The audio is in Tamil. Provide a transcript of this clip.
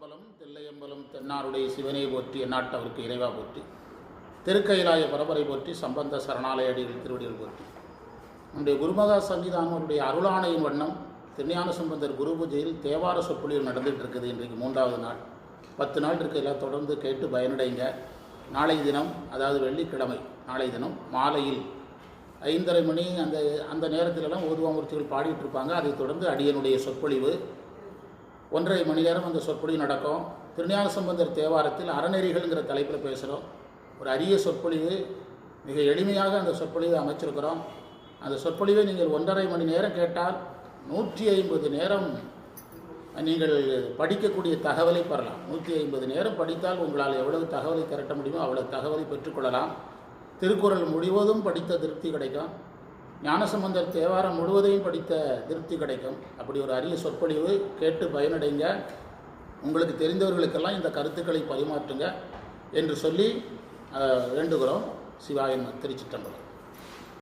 திருச்சிற்றம்பலம் தில்லையம்பலம் தென்னாருடைய சிவனை போற்றி எந்நாட்டவருக்கு இறைவா போற்றி. திருக்கைலாய பரம்பரை போற்றி சம்பந்த சரணாலய அடிகள் திருவடிகள் போற்றி. நம்முடைய குருமகா சன்னிதானவருடைய அருளாணையின் வண்ணம் திருஞான சம்பந்தர் குரு பூஜையில் தேவார சொற்பொழிவு நடந்துகிட்டு இருக்குது இன்றைக்கு மூன்றாவது நாள். பத்து நாள் இருக்கையில் தொடர்ந்து கேட்டு பயனடைங்க. நாளை தினம் அதாவது வெள்ளிக்கிழமை நாளை தினம் மாலையில் ஐந்தரை மணி அந்த அந்த நேரத்திலலாம் ஓதுவாமூர்த்திகள் பாடிட்டு இருப்பாங்க. அதைத் தொடர்ந்து அடியனுடைய சொற்பொழிவு ஒன்றரை மணி நேரம் அந்த சொற்பொழிவு நடக்கும். திருஞான சம்பந்தர் தேவாரத்தில் அறநெறிகள்ங்கிற தலைப்பில் பேசுகிறோம் ஒரு அரிய சொற்பொழிவு மிக எளிமையாக அந்த சொற்பொழிவை அமைச்சிருக்கிறோம். அந்த சொற்பொழிவை நீங்கள் ஒன்றரை மணி நேரம் கேட்டால் நூற்றி ஐம்பது நேரம் நீங்கள் படிக்கக்கூடிய தகவலை பெறலாம். நூற்றி ஐம்பது நேரம் படித்தால் உங்களால் எவ்வளவு தகவலை திரட்ட முடியுமோ அவ்வளவு தகவலை பெற்றுக்கொள்ளலாம் திருக்குறள் முழுவதும் படித்த திருப்தி கிடைக்கும். ஞானசம்பந்தர் தேவாரம் முழுவதையும் படித்த திருப்தி கிடைக்கும். அப்படி ஒரு அரிய சொற்பொழிவு கேட்டு பயனடைங்க. உங்களுக்கு தெரிந்தவர்களுக்கெல்லாம் இந்த கருத்துக்களை பரிமாற்றுங்க என்று சொல்லி வேண்டுகிறோம். சிவாயன் திருச்சிட்டம்பலம்